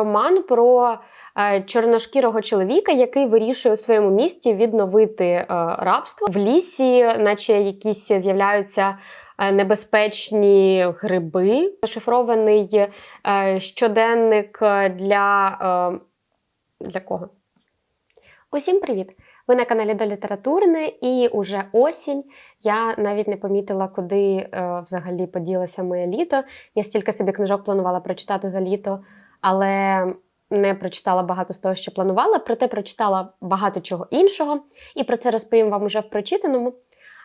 роман про е, чорношкірого чоловіка, який вирішує у своєму місті відновити е, рабство в лісі, наче якісь з'являються. е, Небезпечні гриби, зашифрований щоденник для, для кого? Усім привіт! Ви на каналі до літературне і уже осінь. Я навіть не помітила, куди взагалі поділося моє літо. Я стільки собі книжок планувала прочитати за літо, але не прочитала багато з того, що планувала, проте прочитала багато чого іншого, і про це розповім вам уже в прочитаному.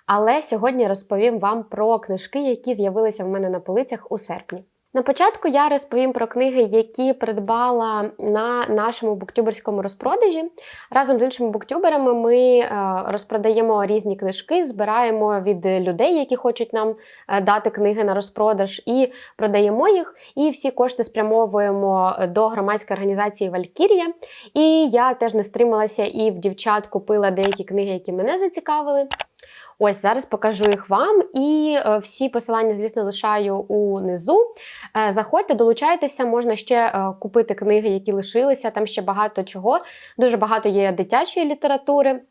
Але сьогодні розповім вам про книжки, які з'явилися в мене на полицях у серпні. На початку я розповім про книги, які придбала на нашому буктюберському розпродажі. Разом з іншими буктюберами ми е, розпродаємо різні книжки, збираємо від людей, які хочуть нам е, дати книги на розпродаж, і продаємо їх. І всі кошти спрямовуємо до громадської організації Валькірія. І я теж не стрималася і в дівчат купила деякі книги, які мене зацікавили. Ось зараз покажу їх вам, і е, всі посилання, звісно, лишаю унизу. Е, заходьте, долучайтеся, можна ще е, купити книги, які лишилися. Там ще багато чого. Дуже багато є дитячої літератури.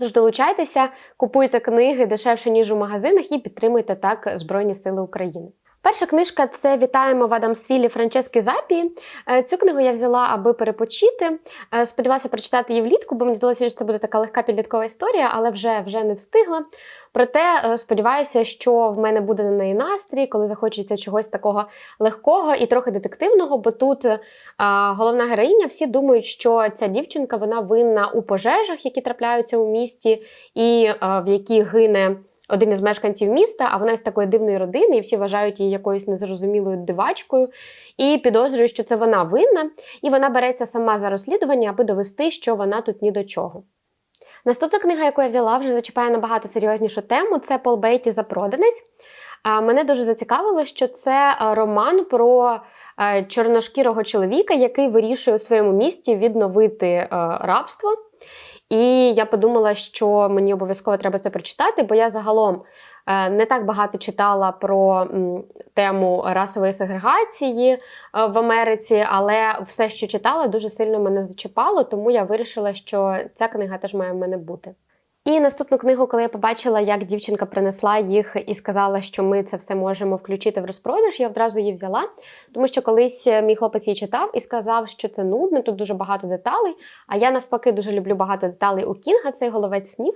Тож долучайтеся, купуйте книги дешевше, ніж у магазинах, і підтримуйте так Збройні Сили України. Перша книжка це Вітаємо в Адамсвілі Франчески Запі. Е, Цю книгу я взяла, аби перепочити. Е, Сподівалася прочитати її влітку, бо мені здалося, що це буде така легка підліткова історія, але вже, вже не встигла. Проте е, сподіваюся, що в мене буде на неї настрій, коли захочеться чогось такого легкого і трохи детективного, бо тут головна героїня всі думають, що ця дівчинка вона винна у пожежах, які трапляються у місті, і в які гине один із мешканців міста, а вона з такої дивної родини, і всі вважають її якоюсь незрозумілою дивачкою, і підозрюють, що це вона винна, і вона береться сама за розслідування, аби довести, що вона тут ні до чого. Наступна книга, яку я взяла, вже зачіпає набагато серйознішу тему. Це Пол Бейті Запроданець. Мене дуже зацікавило, що це роман про чорношкірого чоловіка, який вирішує у своєму місті відновити рабство. І я подумала, що мені обов'язково треба це прочитати, бо я загалом е, не так багато читала про тему расової сегрегації е, в Америці, але все, що читала, дуже сильно мене зачіпало, тому я вирішила, що ця книга теж має в мене бути. І наступну книгу, коли я побачила, як дівчинка принесла їх і сказала, що ми це все можемо включити в розпродаж, я одразу її взяла, тому що колись мій хлопець її читав і сказав, що це нудно, тут дуже багато деталей. А я навпаки дуже люблю багато деталей у Кінга, цей головець снів.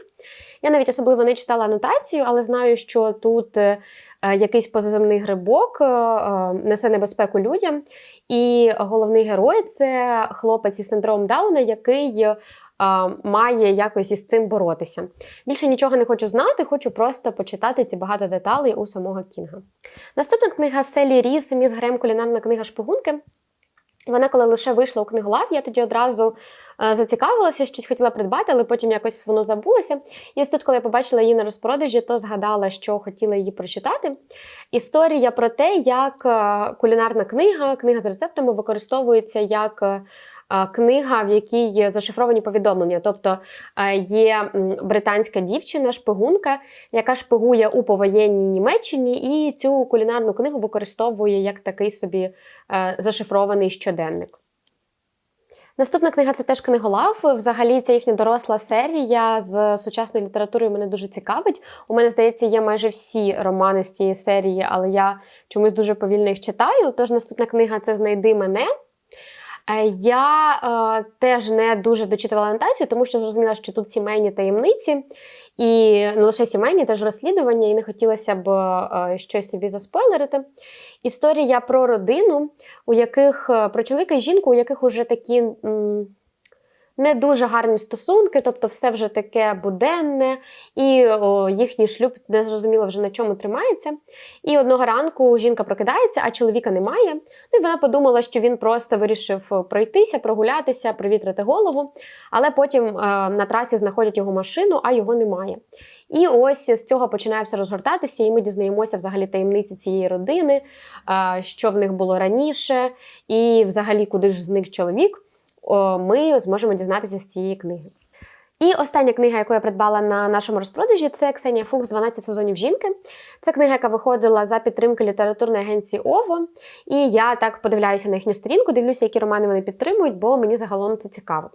Я навіть особливо не читала анотацію, але знаю, що тут е, якийсь позаземний грибок е, е, несе небезпеку людям. І головний герой це хлопець із синдромом Дауна, який має якось із цим боротися. Більше нічого не хочу знати, хочу просто почитати ці багато деталей у самого Кінга. Наступна книга Селі Ріс, міс Грем, кулінарна книга Шпигунки. Вона, коли лише вийшла у книголав, я тоді одразу е, зацікавилася, щось хотіла придбати, але потім якось воно забулося. І ось тут, коли я побачила її на розпродажі, то згадала, що хотіла її прочитати. Історія про те, як е, кулінарна книга, книга з рецептами використовується як. Книга, в якій зашифровані повідомлення, тобто е, є британська дівчина, шпигунка, яка шпигує у повоєнній Німеччині, і цю кулінарну книгу використовує як такий собі е, зашифрований щоденник. Наступна книга це теж книголав. Взагалі, це їхня доросла серія з сучасною літературою мене дуже цікавить. У мене, здається, є майже всі романи з цієї серії, але я чомусь дуже повільно їх читаю. Тож наступна книга це Знайди мене. Е, Я е, теж не дуже дочитувала анотацію, тому що зрозуміла, що тут сімейні таємниці, і не лише сімейні, теж розслідування, і не хотілося б е, щось собі заспойлерити. Історія про родину, у яких е, про чоловіка і жінку, у яких уже такі. м, не дуже гарні стосунки, тобто все вже таке буденне, і о, їхній шлюб не зрозуміло вже на чому тримається. І одного ранку жінка прокидається, а чоловіка немає. Ну і вона подумала, що він просто вирішив пройтися, прогулятися, провітрити голову. Але потім е, на трасі знаходять його машину, а його немає. І ось з цього починає все розгортатися, і ми дізнаємося взагалі таємниці цієї родини, е, що в них було раніше, і взагалі куди ж зник чоловік. Ми зможемо дізнатися з цієї книги. І остання книга, яку я придбала на нашому розпродажі, це Ксенія Фукс «12 сезонів жінки. Це книга, яка виходила за підтримки літературної агенції Ово. І я так подивляюся на їхню сторінку, дивлюся, які романи вони підтримують, бо мені загалом це цікаво.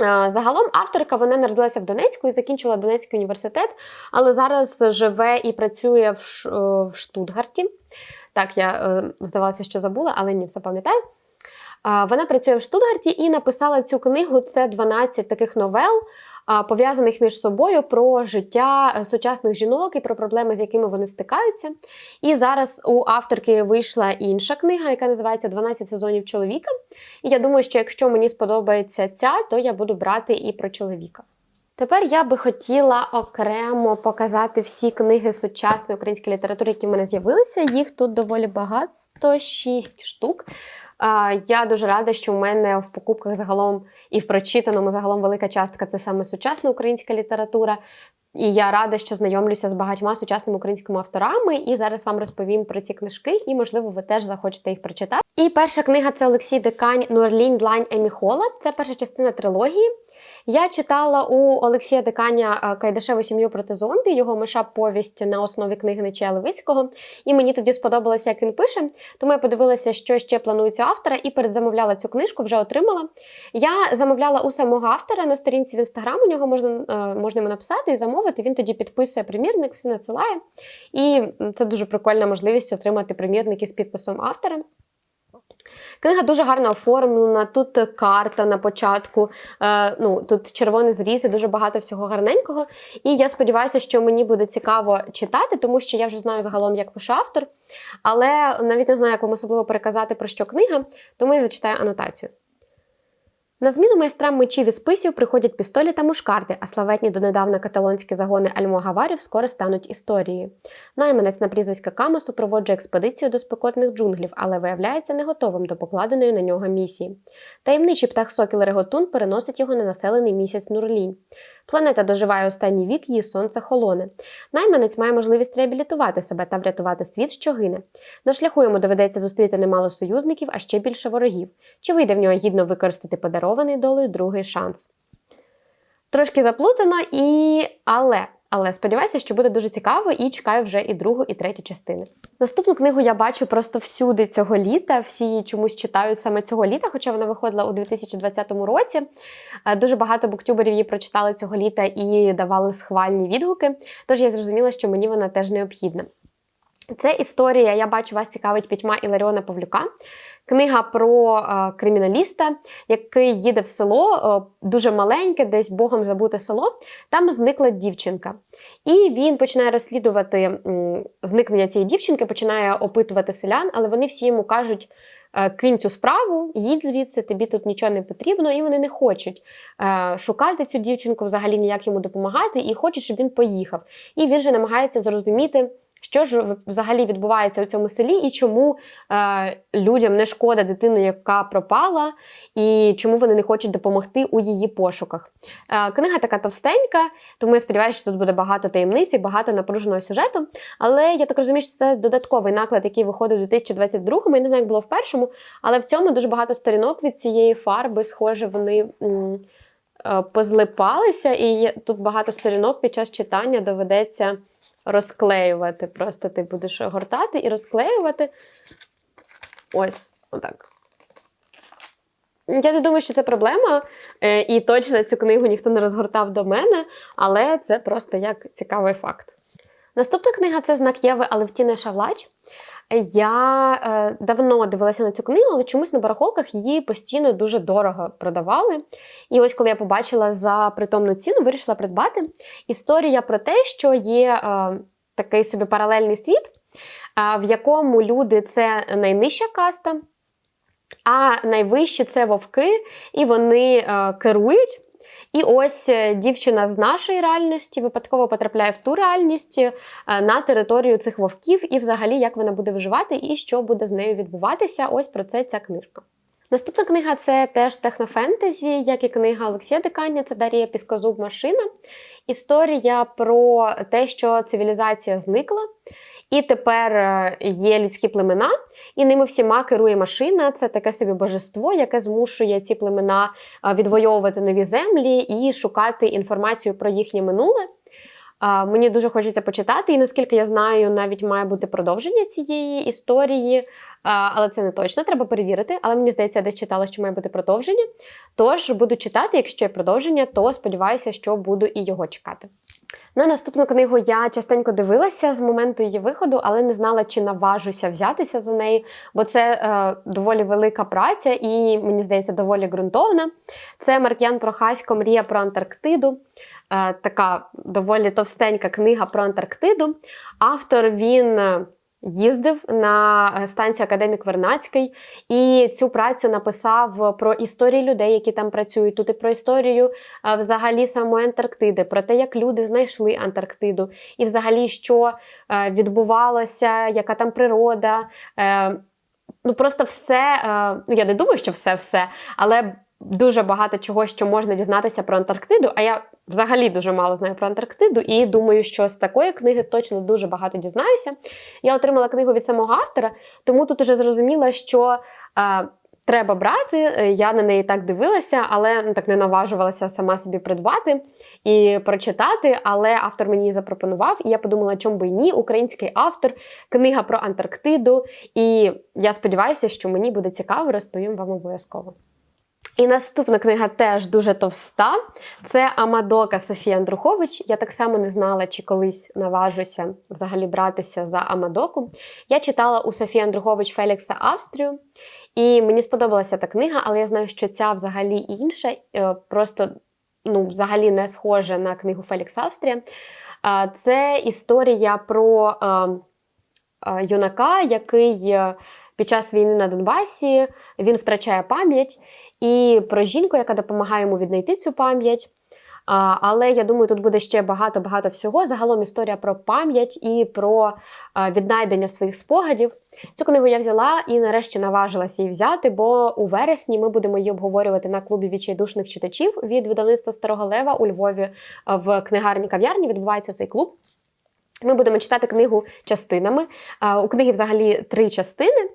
Е, Загалом авторка вона народилася в Донецьку і закінчила Донецький університет, але зараз живе і працює в, е, Штутгарті. Так, я е, здавалося, що забула, але ні, все пам'ятаю. Вона працює в Штутгарті і написала цю книгу. Це 12 таких новел, пов'язаних між собою про життя е, сучасних жінок і про проблеми, з якими вони стикаються. І зараз у авторки вийшла інша книга, яка називається «12 сезонів чоловіка. І я думаю, що якщо мені сподобається ця, то я буду брати і про чоловіка. Тепер я би хотіла окремо показати всі книги сучасної української літератури, які в мене з'явилися. Їх тут доволі багато, шість штук. Я дуже рада, що в мене в покупках загалом і в прочитаному загалом велика частка це саме сучасна українська література. І я рада, що знайомлюся з багатьма сучасними українськими авторами. І зараз вам розповім про ці книжки, і, можливо, ви теж захочете їх прочитати. І перша книга це Олексій Декань Нурлінь Длань Еміхола. Це перша частина трилогії. Я читала у Олексія Деканя е, Кайдашеву сім'ю проти зомбі, його мешап повість на основі книги Нечія Левицького. І мені тоді сподобалося, як він пише. Тому я подивилася, що ще планується автора, і передзамовляла цю книжку, вже отримала. Я замовляла у самого автора на сторінці в інстаграм. У нього можна, е, можна йому написати і замовити. Він тоді підписує примірник, все надсилає. І це дуже прикольна можливість отримати примірники з підписом автора. Книга дуже гарно оформлена. Тут карта на початку. Е, ну тут червоний зріз і дуже багато всього гарненького. І я сподіваюся, що мені буде цікаво читати, тому що я вже знаю загалом, як пише автор. Але навіть не знаю, як вам особливо переказати про що книга, тому я зачитаю анотацію. На зміну майстрам мечів і списів приходять пістолі та мушкарди, а славетні донедавна каталонські загони альмогаварів скоро стануть історією. Найманець на прізвиська Кама супроводжує експедицію до спекотних джунглів, але виявляється не готовим до покладеної на нього місії. Таємничий птах Сокіл Реготун переносить його на населений місяць Нурлінь. Планета доживає останній вік, її сонце холоне. Найманець має можливість реабілітувати себе та врятувати світ, що гине. На шляху йому доведеться зустріти немало союзників, а ще більше ворогів. Чи вийде в нього гідно використати подарований долею другий шанс? Трошки заплутано, і але. Але сподіваюся, що буде дуже цікаво і чекаю вже і другу, і третю частини. Наступну книгу я бачу просто всюди цього літа. Всі її чомусь читаю саме цього літа, хоча вона виходила у 2020 році. Е, Дуже багато буктюберів її прочитали цього літа і давали схвальні відгуки. Тож я зрозуміла, що мені вона теж необхідна. Це історія, я бачу, вас цікавить пітьма Іларіона Павлюка. Книга про е, криміналіста, який їде в село, е, дуже маленьке, десь богом забуте село. Там зникла дівчинка. І він починає розслідувати м, зникнення цієї дівчинки, починає опитувати селян, але вони всі йому кажуть: е, кинь цю справу, їдь звідси, тобі тут нічого не потрібно, і вони не хочуть е, шукати цю дівчинку, взагалі ніяк йому допомагати, і хочуть, щоб він поїхав. І він же намагається зрозуміти. Що ж взагалі відбувається у цьому селі, і чому е, людям не шкода дитину, яка пропала, і чому вони не хочуть допомогти у її пошуках? Е, книга така товстенька, тому я сподіваюся, що тут буде багато таємниць і багато напруженого сюжету. Але я так розумію, що це додатковий наклад, який виходив у 2022-му. Я не знаю, як було в першому, але в цьому дуже багато сторінок від цієї фарби, схоже, вони. м, Позлипалися, і тут багато сторінок під час читання доведеться розклеювати. Просто ти будеш гортати і розклеювати. Ось, отак. Я не думаю, що це проблема, е, і точно цю книгу ніхто не розгортав до мене, але це просто як цікавий факт. Наступна книга це знак Єви Алевтіни Шавлач. Я е, давно дивилася на цю книгу, але чомусь на барахолках її постійно дуже дорого продавали. І ось коли я побачила за притомну ціну, вирішила придбати. Історія про те, що є е, такий собі паралельний світ, е, в якому люди це найнижча каста, а найвищі це вовки, і вони е, керують. І ось е, дівчина з нашої реальності випадково потрапляє в ту реальність е, на територію цих вовків, і взагалі як вона буде виживати, і що буде з нею відбуватися. Ось про це ця книжка. Наступна книга це теж технофентезі, як і книга Олексія Дикання, це Дарія Піскозуб Машина. Історія про те, що цивілізація зникла, І тепер е, є людські племена, і ними всіма керує машина. Це таке собі божество, яке змушує ці племена е, відвоювати нові землі і шукати інформацію про їхнє минуле. Мені дуже хочеться почитати, і наскільки я знаю, навіть має бути продовження цієї історії, але це не точно, треба перевірити. Але мені здається, я десь читала, що має бути продовження. Тож буду читати, якщо є продовження, то сподіваюся, що буду і його чекати. На наступну книгу я частенько дивилася з моменту її виходу, але не знала, чи наважуся взятися за неї, бо це е, доволі велика праця і, мені здається, доволі ґрунтовна. Це Марк'ян Прохасько Мрія про Антарктиду. Е, така доволі товстенька книга про Антарктиду. Автор він. Їздив на е, станцію Академік Вернацький і цю працю написав про історії людей, які там працюють. Тут і про історію е, взагалі самої Антарктиди, про те, як люди знайшли Антарктиду, і взагалі, що е, відбувалося, яка там природа. Ну, просто все. Ну, я не думаю, що все-все, але дуже багато чого, що можна дізнатися про Антарктиду. А я взагалі дуже мало знаю про Антарктиду, і думаю, що з такої книги точно дуже багато дізнаюся. Я отримала книгу від самого автора, тому тут уже зрозуміла, що. е, Треба брати, Е, я на неї так дивилася, але ну, так не наважувалася сама собі придбати і прочитати. Але автор мені запропонував, і я подумала, чому би ні, український автор, книга про Антарктиду. І я сподіваюся, що мені буде цікаво, розповім вам обов'язково. І наступна книга теж дуже товста. Це Амадока Софія Андрухович. Я так само не знала, чи колись наважуся взагалі братися за Амадоку. Я читала у Софії Андрухович Фелікса Австрію, і мені сподобалася та книга, але я знаю, що ця взагалі інша, е, просто ну, взагалі не схожа на книгу Фелікса Австрія. Це історія про е, е, юнака, який під час війни на Донбасі він втрачає пам'ять, і про жінку, яка допомагає йому віднайти цю пам'ять. Але я думаю, тут буде ще багато-багато всього. Загалом історія про пам'ять і про віднайдення своїх спогадів. Цю книгу я взяла і нарешті наважилася її взяти, бо у вересні ми будемо її обговорювати на клубі відчайдушних читачів від видавництва Старого Лева у Львові в книгарні кав'ярні. Відбувається цей клуб. Ми будемо читати книгу частинами. У книги взагалі три частини.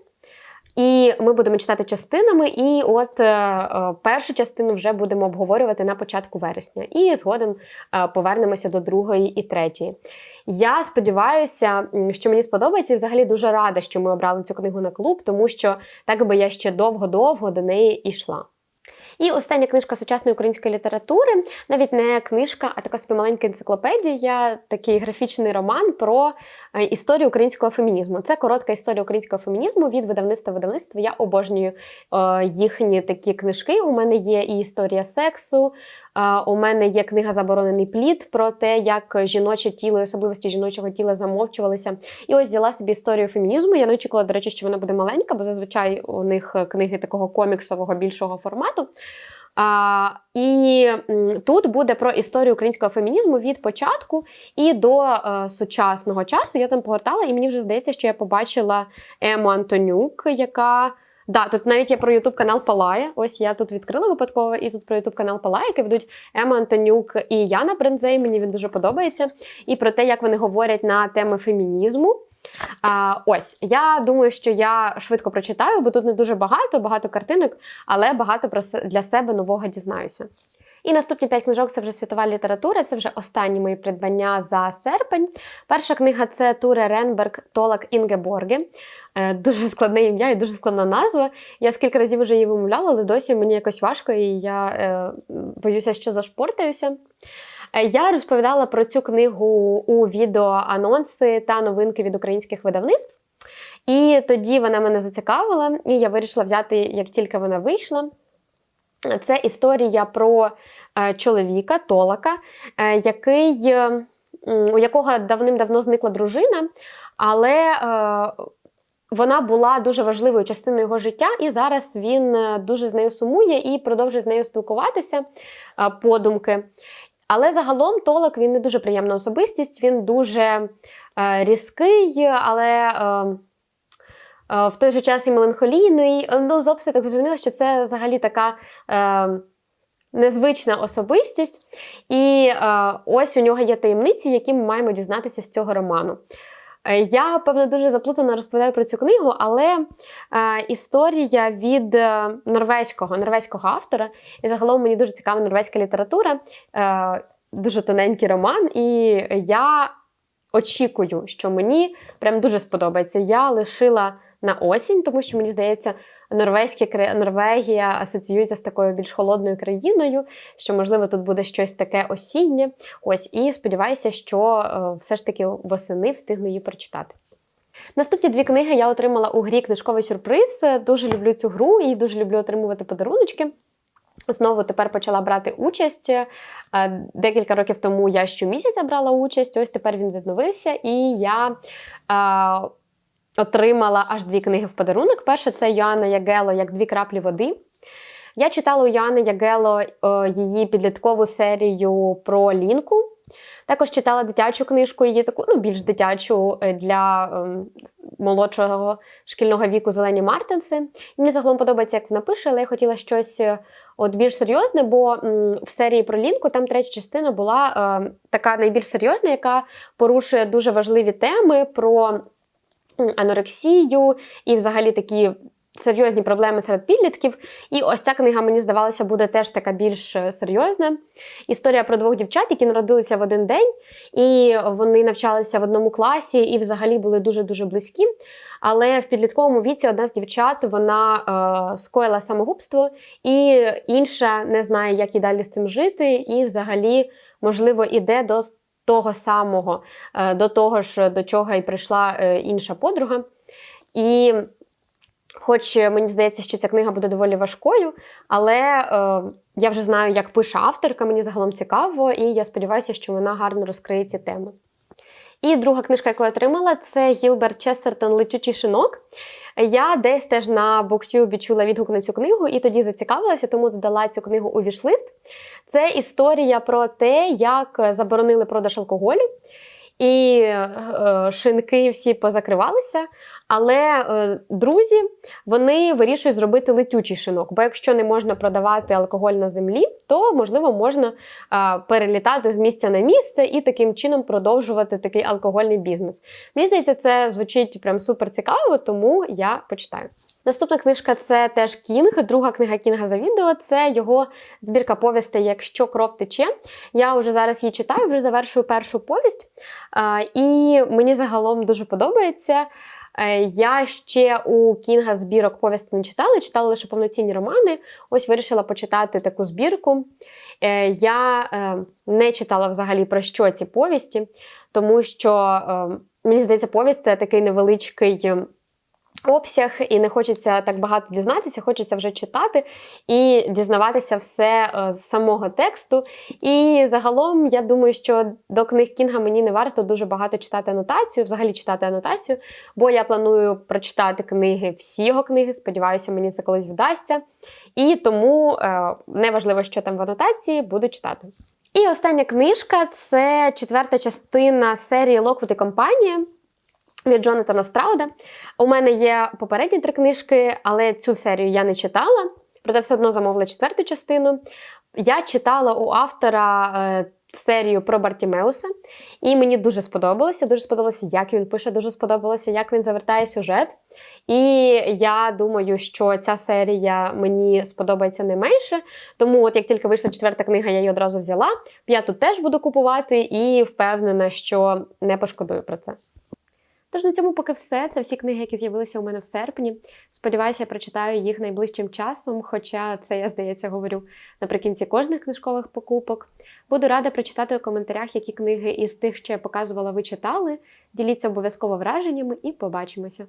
І ми будемо читати частинами, і от е, е, першу частину вже будемо обговорювати на початку вересня. І згодом е, повернемося до другої і третьої. Я сподіваюся, що мені сподобається, і взагалі дуже рада, що ми обрали цю книгу на клуб, тому що так би я ще довго-довго до неї йшла. І остання книжка сучасної української літератури, навіть не книжка, а така собі маленька енциклопедія, такий графічний роман про е, історію українського фемінізму. Це коротка історія українського фемінізму від видавництва видавництва. Я обожнюю е, їхні такі книжки. У мене є і історія сексу. е, У мене є книга Заборонений плід про те, як жіноче тіло і особливості жіночого тіла замовчувалися. І ось взяла собі історію фемінізму. Я не очікувала, до речі, що вона буде маленька, бо зазвичай у них книги такого коміксового більшого формату. А, І тут буде про історію українського фемінізму від початку і до е, сучасного часу. Я там погортала, і мені вже здається, що я побачила Ему Антонюк, яка. Да, тут навіть є про Ютуб канал Палає. Ось я тут відкрила випадково, і тут про Ютуб канал Палає, який ведуть Ема Антонюк і Яна Брензей. Мені він дуже подобається. І про те, як вони говорять на теми фемінізму. А, ось я думаю, що я швидко прочитаю, бо тут не дуже багато, багато картинок, але багато про для себе нового дізнаюся. І наступні п'ять книжок це вже світова література, це вже останні мої придбання за серпень. Перша книга це Туре Ренберг Толак Інгеборге. Е, Дуже складне ім'я і дуже складна назва. Я скільки разів вже її вимовляла, але досі мені якось важко, і я е, боюся, що зашпортаюся. Е, Я розповідала про цю книгу у відео анонси та новинки від українських видавництв. І тоді вона мене зацікавила, і я вирішила взяти, як тільки вона вийшла. Це історія про е, чоловіка, Толака, е, який, е, у якого давним-давно зникла дружина, але вона була дуже важливою частиною його життя, і зараз він дуже з нею сумує і продовжує з нею спілкуватися подумки. Але загалом Толок він не дуже приємна особистість, він дуже е, різкий, але е, е, в той же час і меланхолійний. Ну, зовсім так зрозуміло, що це взагалі така. Е, Незвична особистість, і е, ось у нього є таємниці, які ми маємо дізнатися з цього роману. Е, Я, певно, дуже заплутано розповідаю про цю книгу, але е, історія від е, норвезького, норвезького автора, і загалом мені дуже цікава норвезька література, дуже тоненький роман, і я очікую, що мені прям дуже сподобається. Я лишила на осінь, тому що мені здається, норвезьке кра- Норвегія асоціюється з такою більш холодною країною, що можливо тут буде щось таке осіннє. Ось і сподіваюся, що е, все ж таки восени встигну її прочитати. Наступні дві книги я отримала у грі книжковий сюрприз. Дуже люблю цю гру і дуже люблю отримувати подаруночки. Знову тепер почала брати участь. Е, Декілька років тому я щомісяця брала участь, ось тепер він відновився, і я е, отримала аж дві книги в подарунок. Перша це Йоанна Ягело як дві краплі води. Я читала у Яни Ягело е, її підліткову серію про лінку. Також читала дитячу книжку, її таку, ну, більш дитячу е, для ем, молодшого шкільного віку Зелені Мартинси. Мені загалом подобається, як вона пише, але я хотіла щось е, от більш серйозне, бо м, в серії про лінку там третя частина була е, така найбільш серйозна, яка порушує дуже важливі теми про анорексію і взагалі такі. Серйозні проблеми серед підлітків. І ось ця книга, мені здавалося, буде теж така більш е, серйозна. Історія про двох дівчат, які народилися в один день, і вони навчалися в одному класі і взагалі були дуже-дуже близькі. Але в підлітковому віці одна з дівчат вона е, скоїла самогубство, і інша не знає, як і далі з цим жити, і взагалі, можливо, іде до того самого, е, до того ж, до чого і прийшла е, інша подруга. І Хоч е, мені здається, що ця книга буде доволі важкою, але е, я вже знаю, як пише авторка, мені загалом цікаво, і я сподіваюся, що вона гарно розкриє ці теми. І друга книжка, яку я отримала, це Гілберт Честертон Летючий шинок. Я десь теж на Буктюбі чула відгук на цю книгу і тоді зацікавилася, тому додала цю книгу у вішлист. Це історія про те, як заборонили продаж алкоголю. І е, шинки всі позакривалися, але е, друзі вони вирішують зробити летючий шинок. Бо якщо не можна продавати алкоголь на землі, то можливо можна е, перелітати з місця на місце і таким чином продовжувати такий алкогольний бізнес. Мені здається, це звучить прям супер цікаво, тому я почитаю. Наступна книжка це теж Кінг. Друга книга Кінга за відео. Це його збірка повістей Якщо кров тече. Я вже зараз її читаю, вже завершую першу повість. І мені загалом дуже подобається. Е, Я ще у Кінга збірок повістей не читала, читала лише повноцінні романи. Ось вирішила почитати таку збірку. Е, Я е, не читала взагалі про що ці повісті, тому що мені здається, повість це такий невеличкий. Обсяг, і не хочеться так багато дізнатися, хочеться вже читати і дізнаватися все е, з самого тексту. І загалом я думаю, що до книг Кінга мені не варто дуже багато читати анотацію, взагалі читати анотацію, бо я планую прочитати книги, всі його книги. Сподіваюся, мені це колись вдасться. І тому е, неважливо, що там в анотації, буду читати. І остання книжка це четверта частина серії Локвуд і компанія від Джонатана Страуда. У мене є попередні три книжки, але цю серію я не читала, проте все одно замовила четверту частину. Я читала у автора е, серію про Бартімеуса, і мені дуже сподобалося. Дуже сподобалося, як він пише, дуже сподобалося, як він завертає сюжет. І я думаю, що ця серія мені сподобається не менше. Тому, от як тільки вийшла четверта книга, я її одразу взяла. П'яту теж буду купувати і впевнена, що не пошкодую про це. Тож на цьому поки все. Це всі книги, які з'явилися у мене в серпні. Сподіваюся, я прочитаю їх найближчим часом, хоча це я, здається, говорю наприкінці кожних книжкових покупок. Буду рада прочитати у коментарях, які книги із тих, що я показувала, ви читали. Діліться обов'язково враженнями і побачимося.